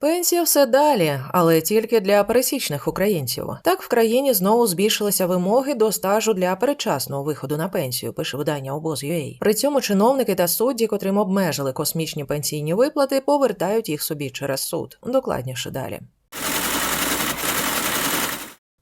Пенсія все далі, але тільки для пересічних українців. Так в країні знову збільшилися вимоги до стажу для передчасного виходу на пенсію, пише видання обоз.ua. При цьому чиновники та судді, котрим обмежили космічні пенсійні виплати, повертають їх собі через суд. Докладніше далі.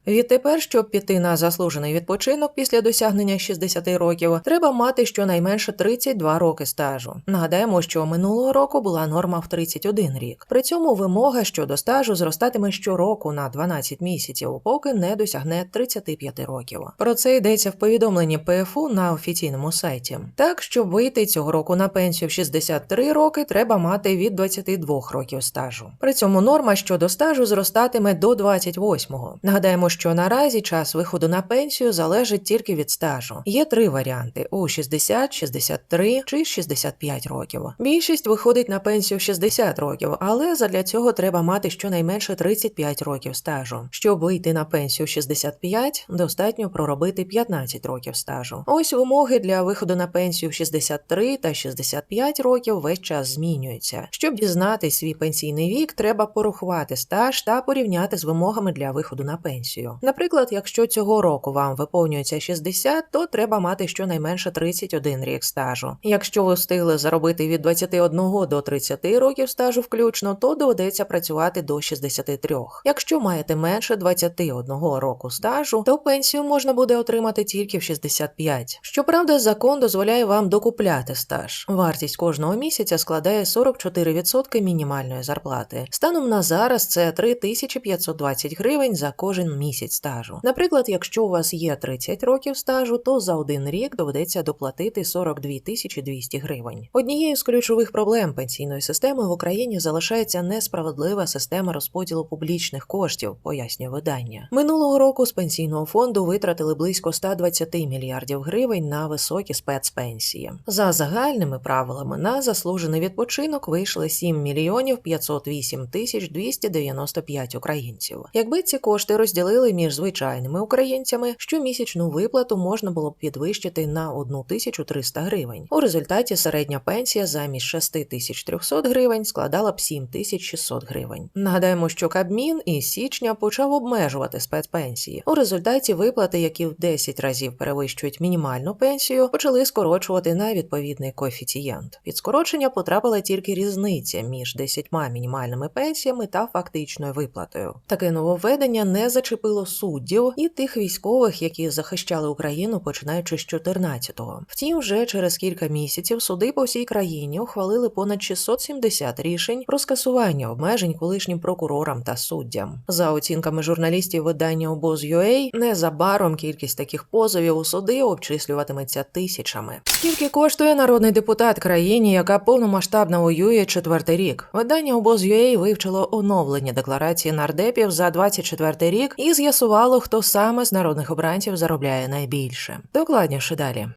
Відтепер, щоб піти на заслужений відпочинок після досягнення 60 років, треба мати щонайменше 32 роки стажу. Нагадаємо, що минулого року була норма в 31 рік. При цьому вимога щодо стажу зростатиме щороку на 12 місяців, поки не досягне 35 років. Про це йдеться в повідомленні ПФУ на офіційному сайті. Так, щоб вийти цього року на пенсію в 63 роки, треба мати від 22 років стажу. При цьому норма щодо стажу зростатиме до 28-го. Нагадаємо, що наразі час виходу на пенсію залежить тільки від стажу. Є три варіанти: у 60, 63 чи 65 років. Більшість виходить на пенсію в 60 років, але задля цього треба мати щонайменше 35 років стажу. Щоб вийти на пенсію в 65, достатньо проробити 15 років стажу. Ось вимоги для виходу на пенсію в 63 та 65 років весь час змінюються. Щоб дізнати свій пенсійний вік, треба порахувати стаж та порівняти з вимогами для виходу на пенсію. Наприклад, якщо цього року вам виповнюється 60, то треба мати щонайменше 31 рік стажу. Якщо ви встигли заробити від 21 до 30 років стажу включно, то доведеться працювати до 63. Якщо маєте менше 21 року стажу, то пенсію можна буде отримати тільки в 65. Щоправда, закон дозволяє вам докупляти стаж. Вартість кожного місяця складає 44% мінімальної зарплати. Станом на зараз це 3520 гривень за кожен місяць стажу. Наприклад, якщо у вас є 30 років стажу, то за один рік доведеться доплатити 42 200 гривень. Однією з ключових проблем пенсійної системи в Україні залишається несправедлива система розподілу публічних коштів, пояснює видання. Минулого року з пенсійного фонду витратили близько 120 мільярдів гривень на високі спецпенсії. За загальними правилами на заслужений відпочинок вийшли 7 мільйонів 508 тисяч 295 українців. Якби ці кошти розділили між звичайними українцями, щомісячну виплату можна було б підвищити на 1300 гривень. У результаті середня пенсія замість 6300 гривень складала б 7600 гривень. Нагадаємо, що Кабмін із січня почав обмежувати спецпенсії. У результаті виплати, які в 10 разів перевищують мінімальну пенсію, почали скорочувати на відповідний коефіцієнт. Під скорочення потрапила тільки різниця між 10 мінімальними пенсіями та фактичною виплатою. Таке нововведення не зачепило суддів і тих військових, які захищали Україну починаючи з 14-го. Втім, вже через кілька місяців суди по всій країні ухвалили понад 670 рішень про скасування обмежень колишнім прокурорам та суддям. За оцінками журналістів видання обоз.ua, незабаром кількість таких позовів у суди обчислюватиметься тисячами. Скільки коштує народний депутат країні, яка повномасштабно воює четвертий рік? Видання обоз.ua вивчило оновлення декларації нардепів за 24 рік і з'ясувало, хто саме з народних обранців заробляє найбільше. Докладніше далі.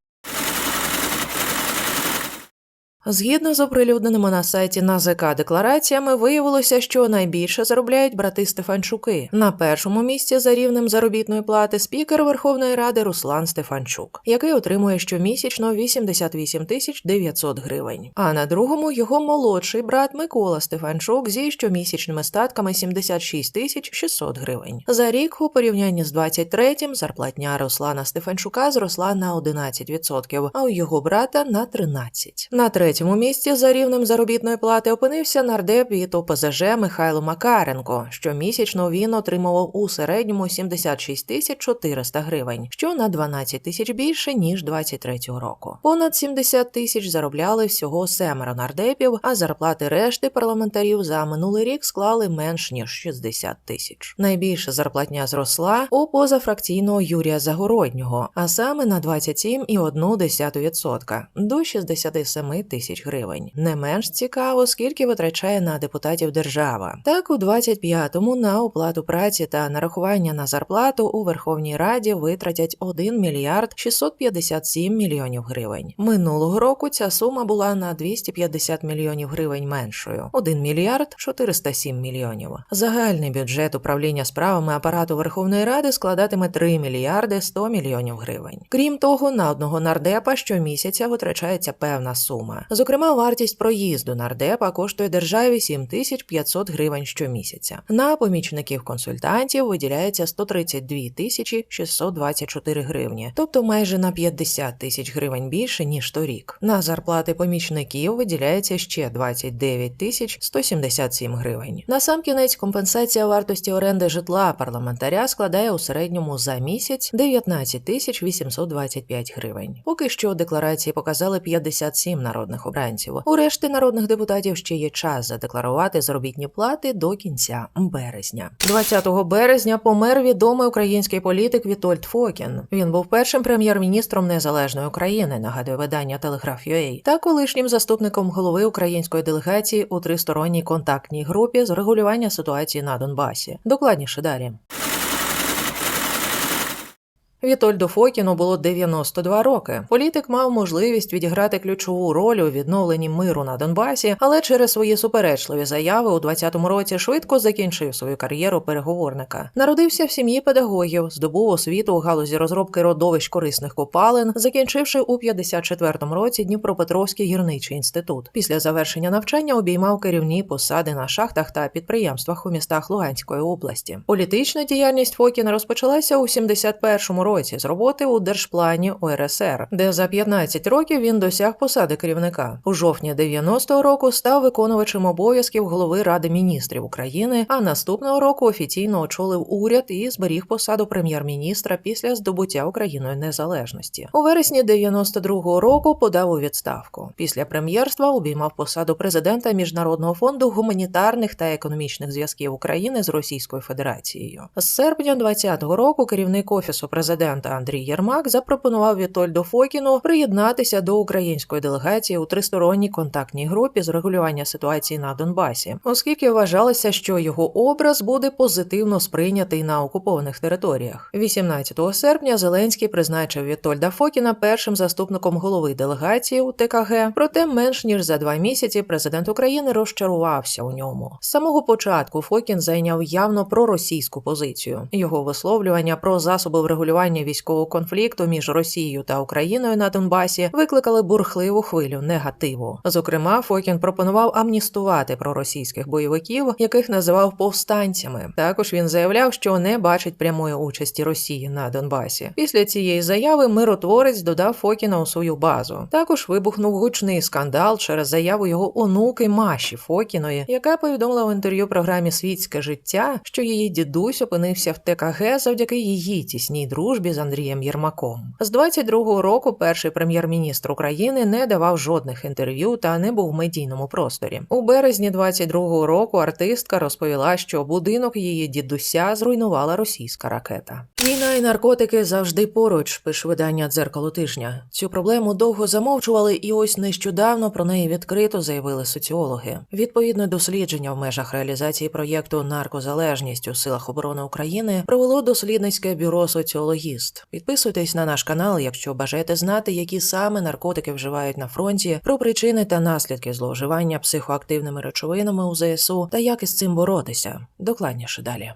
Згідно з оприлюдненими на сайті НАЗК деклараціями, виявилося, що найбільше заробляють брати Стефанчуки. На першому місці за рівнем заробітної плати спікер Верховної Ради Руслан Стефанчук, який отримує щомісячно 88 тисяч 900 гривень. А на другому його молодший брат Микола Стефанчук зі щомісячними статками 76 тисяч 600 гривень. За рік у порівнянні з 23-м зарплатня Руслана Стефанчука зросла на 11%, а у його брата на 13%. На третьому місці за рівнем заробітної плати опинився нардеп від ОПЗЖ Михайло Макаренко. Щомісячно він отримував у середньому 76 тисяч 400 гривень, що на 12 тисяч більше ніж 23-го року. Понад 70 тисяч заробляли всього семеро нардепів, а зарплати решти парламентарів за минулий рік склали менш ніж 60 тисяч. Найбільша зарплатня зросла у позафракційного Юрія Загороднього, а саме на 27,1% до 67 тисяч гривень. Не менш цікаво, скільки витрачає на депутатів держава. Так, у 25-му на оплату праці та нарахування на зарплату у Верховній Раді витратять 1 мільярд 657 мільйонів гривень. Минулого року ця сума була на 250 мільйонів гривень меншою 1 мільярд 407 мільйонів. Загальний бюджет управління справами апарату Верховної Ради складатиме 3 мільярди 100 мільйонів гривень. Крім того, на одного нардепа щомісяця витрачається певна сума. Зокрема, вартість проїзду нардепа коштує державі 7500 гривень щомісяця. На помічників консультантів виділяється 132 тисячі 624 гривні, тобто майже на 50 тисяч гривень більше ніж торік. На зарплати помічників виділяється ще 29 тисяч 177 гривень. Насамкінець компенсація вартості оренди житла парламентаря складає у середньому за місяць 19 тисяч 825 гривень. Поки що декларації показали 57 народних обранців. У решти народних депутатів ще є час задекларувати заробітні плати до кінця березня. 20 березня помер відомий український політик Вітольд Фокін. Він був першим прем'єр-міністром незалежної України, нагадує видання Телеграф.UA, та колишнім заступником голови української делегації у тристоронній контактній групі з регулювання ситуації на Донбасі. Докладніше далі. Вітольду Фокіну було 92 роки. Політик мав можливість відіграти ключову роль у відновленні миру на Донбасі, але через свої суперечливі заяви у 20-му році швидко закінчив свою кар'єру переговорника. Народився в сім'ї педагогів, здобув освіту у галузі розробки родовищ корисних копалин, закінчивши у 54-му році Дніпропетровський гірничий інститут. Після завершення навчання обіймав керівні посади на шахтах та підприємствах у містах Луганської області. Політична діяльність Фокіна розпочалася у 71-му році році з роботи у держплані УРСР, де за 15 років він досяг посади керівника. У жовтні 90-го року став виконувачем обов'язків голови Ради міністрів України, а наступного року офіційно очолив уряд і зберіг посаду прем'єр-міністра після здобуття Україною незалежності. У вересні 92-го року подав у відставку. Після прем'єрства обіймав посаду президента Міжнародного фонду гуманітарних та економічних зв'язків України з Російською Федерацією. З серпня 20-го року керівник офісу президента президента Андрій Єрмак запропонував Вітольду Фокіну приєднатися до української делегації у тристоронній контактній групі з регулювання ситуації на Донбасі, оскільки вважалося, що його образ буде позитивно сприйнятий на окупованих територіях. 18 серпня Зеленський призначив Вітольда Фокіна першим заступником голови делегації у ТКГ. Проте менш ніж за два місяці президент України розчарувався у ньому. З самого початку Фокін зайняв явно проросійську позицію. Його висловлювання про засоби врегулювання розгортання військового конфлікту між Росією та Україною на Донбасі викликали бурхливу хвилю негативу. Зокрема, Фокін пропонував амністувати проросійських бойовиків, яких називав повстанцями. Також він заявляв, що не бачить прямої участі Росії на Донбасі. Після цієї заяви миротворець додав Фокіна у свою базу. Також вибухнув гучний скандал через заяву його онуки Маші Фокіної, яка повідомила в інтерв'ю програмі Світське життя, що її дідусь опинився в ТКГ завдяки її тісній дружбі з Андрієм Єрмаком. З 22-го року перший прем'єр-міністр України не давав жодних інтерв'ю та не був в медійному просторі. У березні 22-го року артистка розповіла, що будинок її дідуся зруйнувала російська ракета. Війна і наркотики завжди поруч, пише видання дзеркало тижня. Цю проблему довго замовчували, і ось нещодавно про неї відкрито заявили соціологи. Відповідне дослідження в межах реалізації проєкту Наркозалежність у силах оборони України провело дослідницьке бюро соціології ліст. Підписуйтесь на наш канал, якщо бажаєте знати, які саме наркотики вживають на фронті, про причини та наслідки зловживання психоактивними речовинами у ЗСУ та як із цим боротися. Докладніше далі.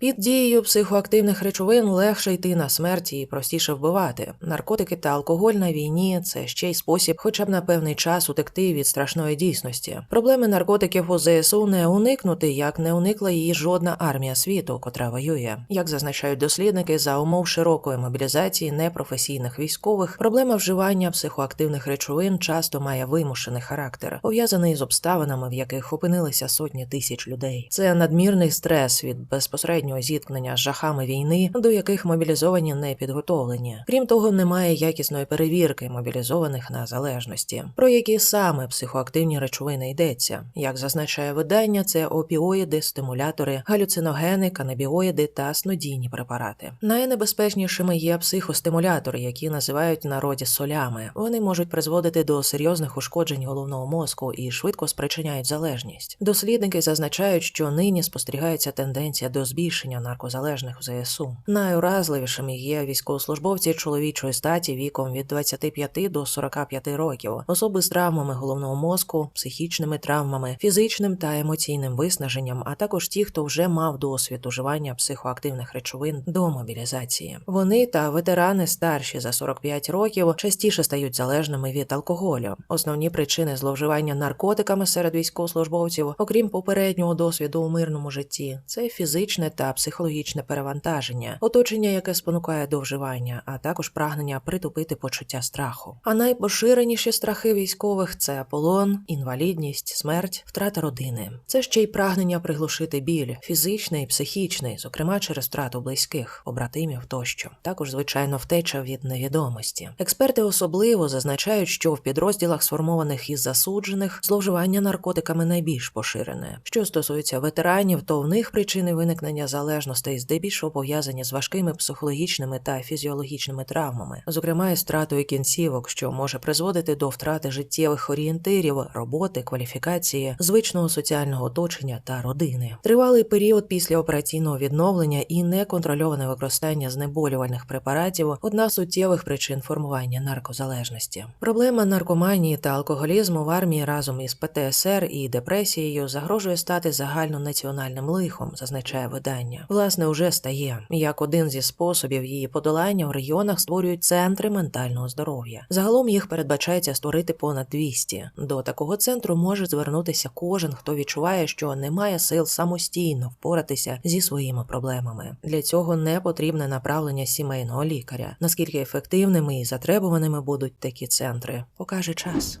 Під дією психоактивних речовин легше йти на смерть і простіше вбивати. Наркотики та алкоголь на війні це ще й спосіб, хоча б на певний час утекти від страшної дійсності. Проблеми наркотиків у ЗСУ не уникнути, як не уникла її жодна армія світу, котра воює. Як зазначають дослідники, за умов широкої мобілізації непрофесійних військових, проблема вживання психоактивних речовин часто має вимушений характер, пов'язаний з обставинами, в яких опинилися сотні тисяч людей. Це надмірний стрес від безпосередньо безпосереднього зіткнення з жахами війни, до яких мобілізовані не підготовлені. Крім того, немає якісної перевірки мобілізованих на залежності, про які саме психоактивні речовини йдеться. Як зазначає видання, це опіоїди, стимулятори, галюциногени, канабіоїди та снодійні препарати. Найнебезпечнішими є психостимулятори, які називають народі солями. Вони можуть призводити до серйозних ушкоджень головного мозку і швидко спричиняють залежність. Дослідники зазначають, що нині спостерігається тенденція до збільшення збільшення наркозалежних в ЗСУ. Найуразливішими є військовослужбовці чоловічої статі віком від 25 до 45 років, особи з травмами головного мозку, психічними травмами, фізичним та емоційним виснаженням, а також ті, хто вже мав досвід уживання психоактивних речовин до мобілізації. Вони та ветерани старші за 45 років частіше стають залежними від алкоголю. Основні причини зловживання наркотиками серед військовослужбовців, окрім попереднього досвіду у мирному житті, це фізичне та психологічне перевантаження, оточення, яке спонукає до вживання, а також прагнення притупити почуття страху. А найпоширеніші страхи військових це полон, інвалідність, смерть, втрата родини. Це ще й прагнення приглушити біль, фізичний, психічний, зокрема через втрату близьких, побратимів тощо. Також, звичайно, втеча від невідомості. Експерти особливо зазначають, що в підрозділах, сформованих із засуджених, зловживання наркотиками найбільш поширене. Що стосується ветеранів, то в них причини виникнення залежностей здебільшого пов'язані з важкими психологічними та фізіологічними травмами, зокрема із втратою кінцівок, що може призводити до втрати життєвих орієнтирів, роботи, кваліфікації, звичного соціального оточення та родини. Тривалий період після операційного відновлення і неконтрольоване використання знеболювальних препаратів одна з суттєвих причин формування наркозалежності. Проблема наркоманії та алкоголізму в армії разом із ПТСР і депресією загрожує стати загальнонаціональним лихом, зазначає видання. Власне, уже стає як один зі способів її подолання в регіонах створюють центри ментального здоров'я. Загалом їх передбачається створити понад 200. До такого центру може звернутися кожен, хто відчуває, що не має сил самостійно впоратися зі своїми проблемами. Для цього не потрібне направлення сімейного лікаря. Наскільки ефективними і затребуваними будуть такі центри, покаже час.